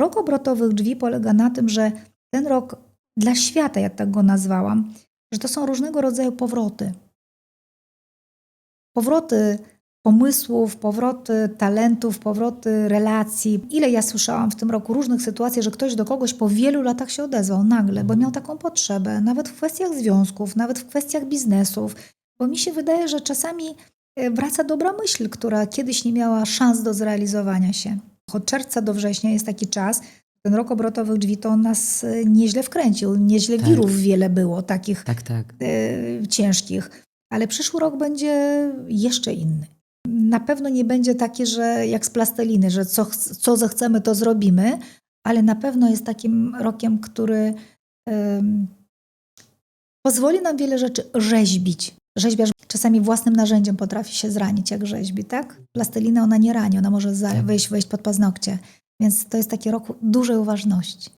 rok obrotowych drzwi polega na tym, że ten rok dla świata, ja tak go nazwałam, że to są różnego rodzaju powroty. Powroty pomysłów, powroty talentów, powroty relacji. Ile ja słyszałam w tym roku różnych sytuacji, że ktoś do kogoś po wielu latach się odezwał nagle, bo miał taką potrzebę, nawet w kwestiach związków, nawet w kwestiach biznesów, bo mi się wydaje, że czasami e, wraca dobra myśl, która kiedyś nie miała szans do zrealizowania się. Od czerwca do września jest taki czas, ten rok obrotowych drzwi to nas e, nieźle wkręcił, nieźle Tak. wirów wiele było takich Tak, tak. e, ciężkich, ale przyszły rok będzie jeszcze inny. Na pewno nie będzie taki, że jak z plasteliny, że co, co zechcemy, to zrobimy, ale na pewno jest takim rokiem, który em, pozwoli nam wiele rzeczy rzeźbić. Rzeźbiarz czasami własnym narzędziem potrafi się zranić, jak rzeźbi, tak? Plastelina ona nie rani, ona może Tak. wejść, wejść pod paznokcie. Więc to jest taki rok dużej uważności.